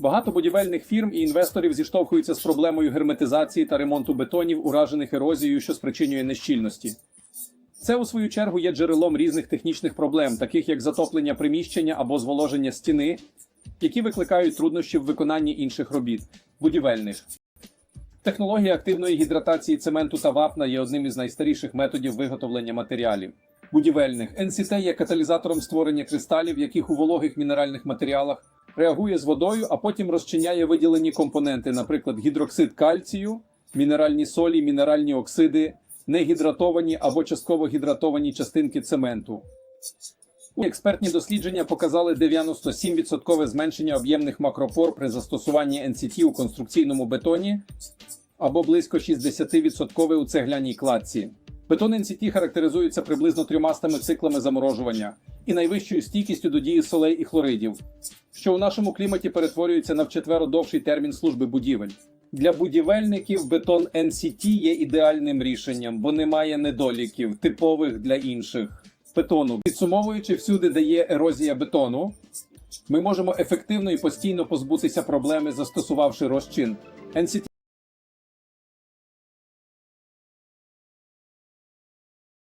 Багато будівельних фірм і інвесторів зіштовхуються з проблемою герметизації та ремонту бетонів, уражених ерозією, що спричинює нещільності. Це, у свою чергу, є джерелом різних технічних проблем, таких як затоплення приміщення або зволоження стіни, які викликають труднощі в виконанні інших робіт будівельних. Технологія активної гідратації цементу та вапна є одним із найстаріших методів виготовлення матеріалів. Будівельних НСТ є каталізатором створення кристалів, яких у вологих мінеральних матеріалах реагує з водою, а потім розчиняє виділені компоненти, наприклад, гідроксид кальцію, мінеральні солі, мінеральні оксиди, негідратовані або частково гідратовані частинки цементу. Експертні дослідження показали 97% зменшення об'ємних макропор при застосуванні NCT у конструкційному бетоні або близько 60% у цегляній кладці. Бетон NCT характеризується приблизно трьомастами циклами заморожування і найвищою стійкістю до дії солей і хлоридів, що у нашому кліматі перетворюється на вчетверо довший термін служби будівель. Для будівельників бетон NCT є ідеальним рішенням, бо немає недоліків, типових для інших. Бетону, підсумовуючи всюди, де є ерозія бетону, ми можемо ефективно і постійно позбутися проблеми, застосувавши розчин. NCT